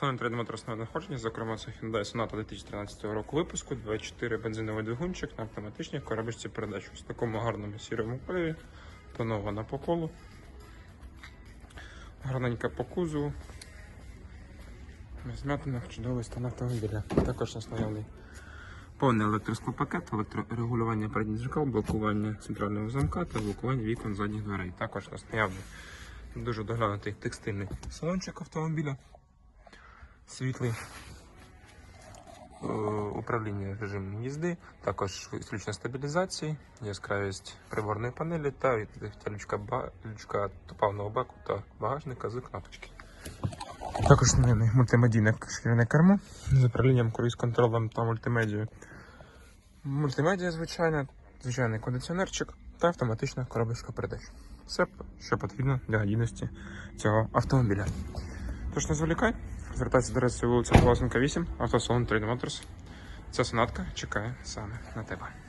Салон 3 моторного надходження, зокрема, це Hyundai Sonata 2013 року випуску, 2.4 бензиновий двигунчик на автоматичній коробочці передач. В такому гарному сірому кольорі, тонована по колу, гарненька по кузову, змятинах чудовий стан автомобіля. Також у нас наявний повний електросклопакет, електрорегулювання передніх дзеркал, блокування центрального замка та блокування вікон задніх дверей. Також у нас наявний дуже доглянутий текстильний салончик автомобіля світлий е, управління режимом їзди, також ключна стабілізації, яскравість приборної панелі та лючка, топавного баку та багажника з кнопочки. Також мультимедійне шкіряне кермо з управлінням круїз-контролем та мультимедією. Мультимедіа звичайна, звичайний кондиціонерчик та автоматична коробочка передач. Все, що потрібно для надійності цього автомобіля. Тож не зволікай, звертайся до адреси вулиця Власенка 8, автосалон 3 Motors. Ця сонатка чекає саме на тебе.